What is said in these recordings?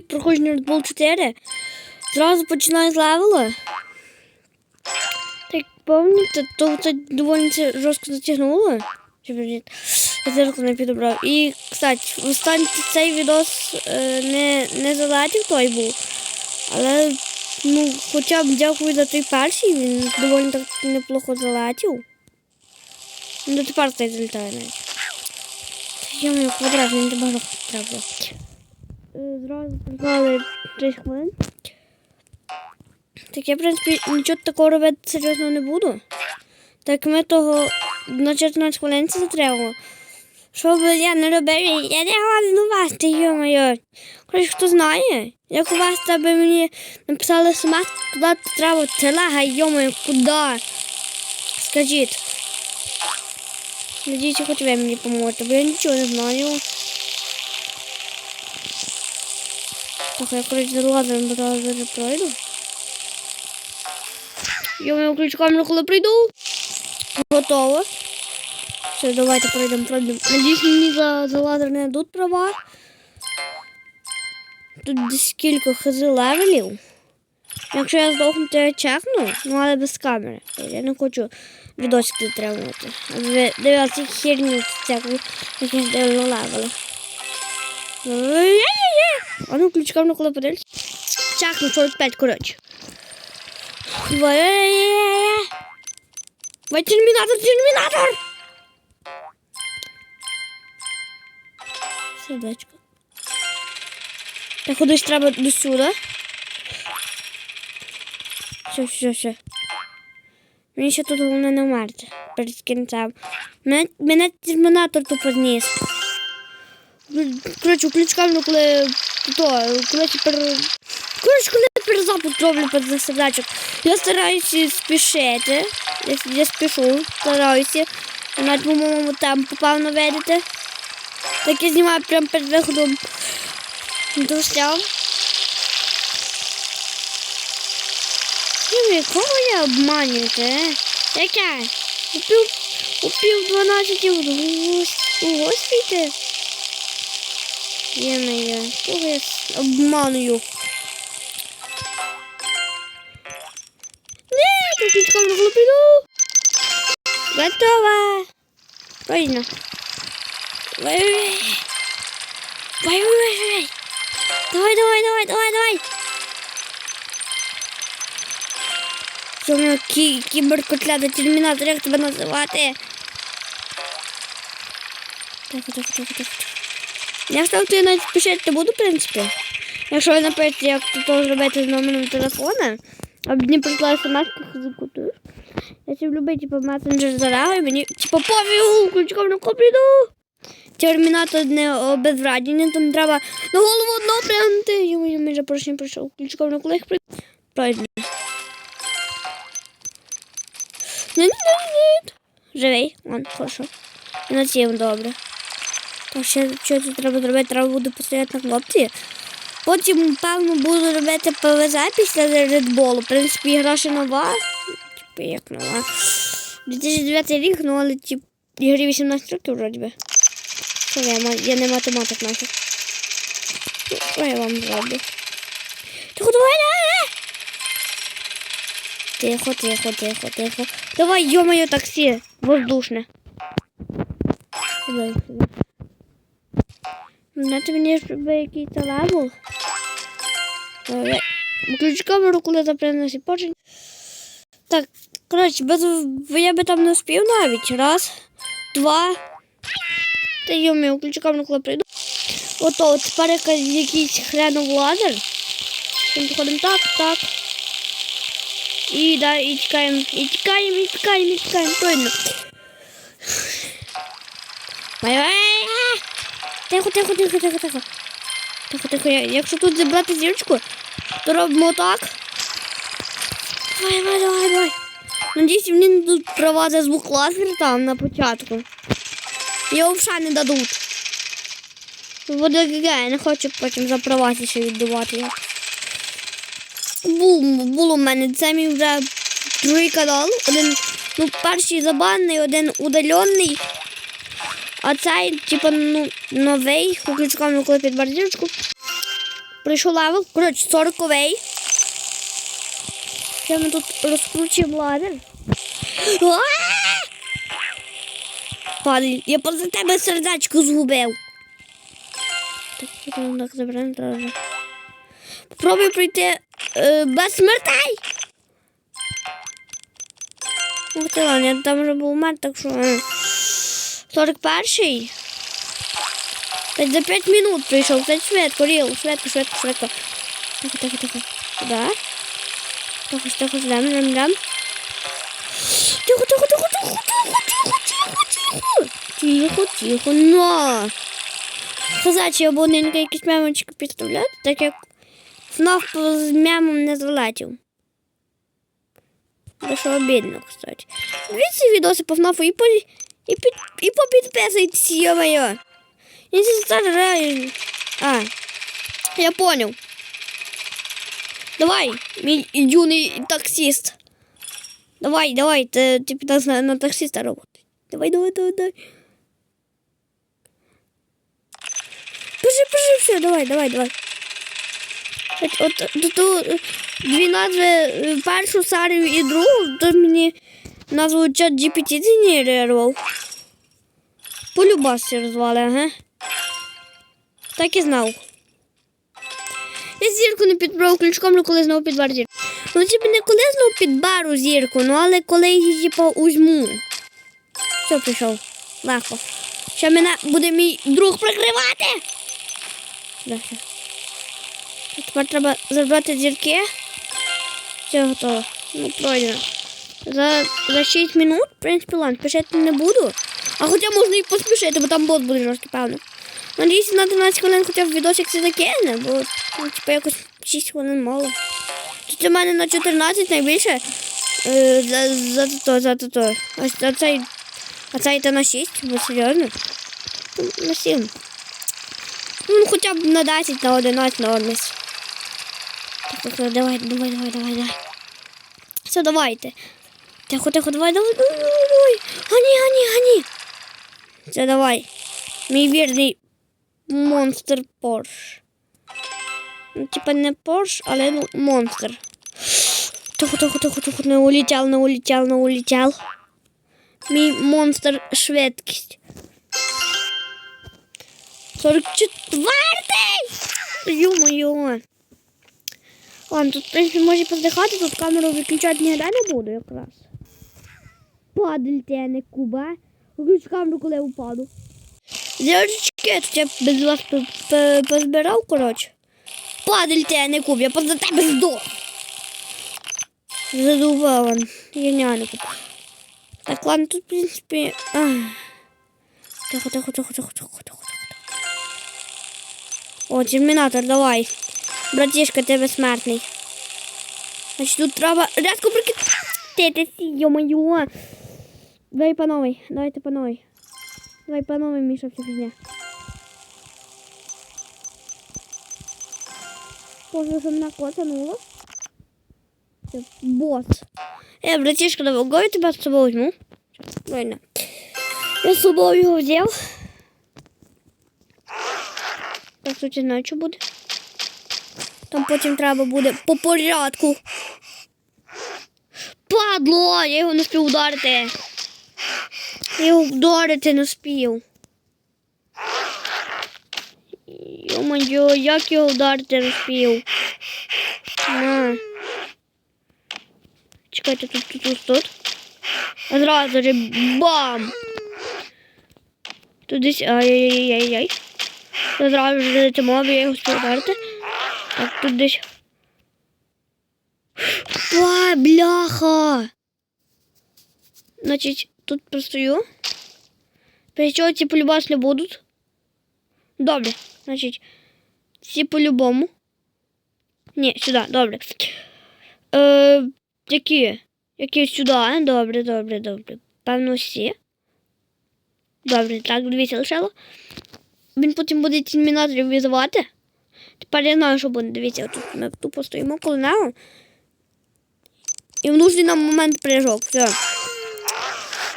від проходження Red Bull 4. Зразу починаю з левела. Так пам'ятаєте, то це доволі жорстко затягнуло. Я зеркало не підобрав. І, кстати, останній цей відос е, не, не залетів той був. Але ну, хоча б дякую за той перший, він доволі так неплохо залетів. Ну тепер цей залітає навіть. Я маю квадрат, мені багато треба. Е, Зразу придбали 3 хвилин. Так я, в принципі, нічого такого робити серйозно не буду. Так ми того на 14 хвилин це затримало. Що би я не робив, я не годен у вас, ти йо-моє. Коротше, хто знає, як у вас там мені написали смс, куди треба телега, йо-моє, куди? Скажіть. Надіюся, хоч ви мені поможете, бо я нічого не знаю. Так, я, коротше, за лазером бо зараз пройду. Я маю ключ камеру, коли прийду. Готово. Все, давайте пройдемо, пройдемо. Надіюсь, мені за, за лазер не дадуть права. Тут десь кілька хз левелів. Якщо я здохну, то я чекну, ну але без камери. Я не хочу відосик дотримувати. Ви дивіться херню якісь дивно левели. А ну ключ камеру, коли подивлюсь. Чекну 45, коротше. Давай, Давай, термінатор, термінатор! Сердечко. Так, кудись треба до сюди. Все, все, все. Мені ще тут головне не вмерти перед кінцем. Мене, мене термінатор тупо зніс. Коротше, ключ коли то, коли тепер... Коротше, коли перезапуск роблю перед сердечок. Я стараюся спішити. Я, я спішу, стараюся. Навіть по моєму темпу, певно, видите. Так я знімаю прямо перед виходом до все. Ні, кого я обманюєте? Яке? У пів, у пів дванадцяті у госпіталі? Є-моє, кого я обманюю? Ні, тут камеру коли піду. Готова. Правильно. Вай, вай. Давай, давай, давай, давай, давай. Цьому кі кіберкотляда термінатор, як тебе називати? Так, так, так, так. Я ставити я навіть спішити не буду, в принципі. Якщо ви напишете, як то зробити з номером телефона, а мені прийшла смс закутую. Я тебе люблю, типу, месенджер зарагу, і мені, типу, повію, ключком на прийду. Термінатор не обезврадіння, там треба на голову одного прийняти. Йому я майже поручень прийшов. Ключком на коли їх прийду. Пройде. Ні, ні, ні, ні. Живий, он, хорошо. І на цьому добре. Так, ще що тут треба зробити, треба буде постояти на хлопці. Потім, певно, буду робити ПВЗ після редболу. В принципі, гра ще нова. Типу, як нова. 2009 рік, ну але типу, ігрі 18 років вроді би. Що я, я не математик. Ну, Що я вам зроблю? Тихо, давай, давай! Тихо, тихо, тихо, тихо. Давай, ё-моё, таксі, воздушне. Давай, Знаєте мені щоб якийсь? Давай. Включи камеру, коли запрямився. Так, коротше, без, я би там не успів навіть. Раз, два. Та йоми, включи камеру, коли прийду. Ото, от тепер якийсь хренов ладер. Ми походимо так, так. І, да, і тікаємо, і тікаємо, і тікаємо, і тікаємо. Ай-ай-ай! Тихо, тихо, тихо, тихо, тихо. Тихо, тихо. Якщо тут зібрати зірочку, то робимо так. Давай, давай, давай, давай. Надіюсь, мені не дадуть права за звук лазера там на початку. Його взагалі не дадуть. Буде ГГ, я не хочу потім за права ще віддавати. його. Бу- Було в мене. Це мій вже другий канал. Один, ну, перший забанний, один удалений. А цей, типу, ну, новий, включком коли під бардірочку. Прийшов левел. Коротше, 40 овей. Ще ми тут розкручуємо ладер. Падай, я поза тебе сердечко згубив. Так, так заберемо трохи. Попробуй пройти е, без смертей. Ух ти, я там вже був мер, так що... е, 41-й. За 5 минут прийшов. Це швидко, Ріл, швидко, швидко, швидко. Тихо, тихо, тихо. Сюди. Тихо, тихо, ждем, ждем, ждем. Тихо, тихо, тихо, тихо, тихо, тихо, тихо, тихо. Тихо, тихо, на. Казачі абоненька якісь мемочки підставляти, так як ФНАФ з мемом не залетів. Дуже обідно, кстати. Дивіться відоси по ФНАФу і по, і, під, і попідписуйтесь, йо-моє. Я здесь стараюсь. А, я понял. Давай, мій юний таксист. Давай, давай, ты, ты нас на, на таксиста работай. Давай, давай, давай, давай. Пиши, пиши, все, давай, давай, давай. От, от, от, от, дві назви, е, першу серію і другу, то мені назву чат GPT згенерував. Полюбасі розвали, ага. Так і знав. Я зірку не підбрав ключком, але коли знову підбар зірку. Ну, типу, не коли знову підбару зірку, ну але коли її типу, узьму. Все, пішов. Легко. Ще мене буде мій друг прикривати. Тепер треба забрати зірки. Все готово. Ну, пройдено. За, за 6 минут, в принципі, ладно, спішити не буду. А хоча можна і поспішити, бо там бот буде жорсткий, певно. Надіюсь, на 12 хвилин хоча б відосик це закине, бо ну, типу, якось 6 хвилин мало. Тут у мене на 14 найбільше. Е, за, за то, за то. Ось а цей, а цей то на 6, бо серйозно. На 7. Ну, хоча б на 10, на 11, на 11. Так, так, давай, давай, давай, давай, давай. Все, давайте. Тихо, тихо, давай, давай, давай. Гані, гані, гані. Все, давай. Мій вірний монстр Порш. Ну, типа не Порш, але ну, монстр. Тихо, тихо, тихо, тихо, не улетел, не улетел, не улетел. Мій монстр швидкість. 44-й! Ё-моё. Ладно, тут, в принципі, може поздихати, тут камеру виключати ніде не буду якраз. Падаль ти, а не куба. Виключу камеру, коли я упаду. Дівчатки, тут я без вас по- по- позбирав, коротше. Падаль ти, а не куб, я поза тебе здох. Задував он. Геніально. Так, ладно, тут, в принципі... Тихо, тихо, тихо, тихо, тихо, тихо. О, термінатор, давай. Братішка, ти безсмертний. Значить, тут треба рядко прикидати, йо-моє. Давай по новой, давайте по новой. Давай по новой, Миша, вся фигня. Позже мене коцануло. Це бот. Е, братішка, давай, го я тебе з собою візьму. Я з собою його взяв. Так, тут я знаю, що буде. Там потім треба буде по порядку. Падло, я його не спів ударити. Його вдарити не спів. Йо-моє, як його вдарити не спів. На. Чекайте, тут, тут, тут, тут. А зразу же бам! Тут десь, ай-яй-яй-яй. Зразу ж летимо, я його спів ударити. Так, тут десь. Ой, бляха. Значить, тут простою. Причому ці полюбас будуть. Добре. Значить, ці по-любому. Ні, сюди, добре. Е, які? Які сюди? Добре, добре, добре. Певно, всі. Добре, так, дивіться лишило. Він потім буде термінаторів візувати. Тепер я знаю, що буде. Дивіться, тут ми тупо стоїмо коло нього. І в нужний нам момент прыжок. Все.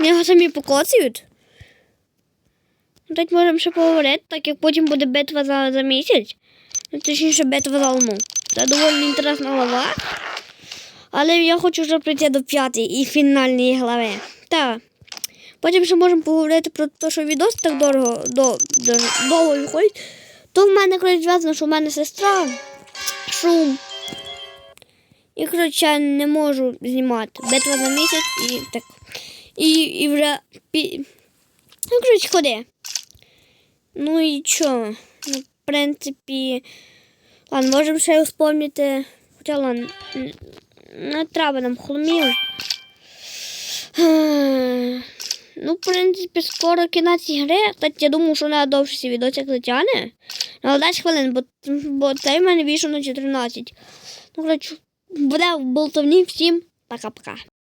Його самі покоцають. Ну, Так можемо ще поговорити, так як потім буде битва за, за місяць. Ну, Точніше, битва за луну. Це доволі інтересна глава. Але я хочу вже прийти до п'ятої і фінальної глави. Так. Потім ще можемо поговорити про те, що відос так дорого до, до, довго виходить. То в мене коротше, зв'язано, що в мене сестра, шум. І, коротше, не можу знімати. Битва на місяць і так. І, і вже пі... Ну, коротше, ходи. Ну і що? Ну, в принципі. Ладно, можемо ще вспомнити. Хоча ладно, не треба нам холмів. Ну, в принципі, скоро кінець ігри. Кстати, я думаю, що вона довше свій відосик затягне. Але 10 хвилин, бо, бо цей в мене вийшов на 14. Ну, коротше, буде в болтовні всім. Пока-пока.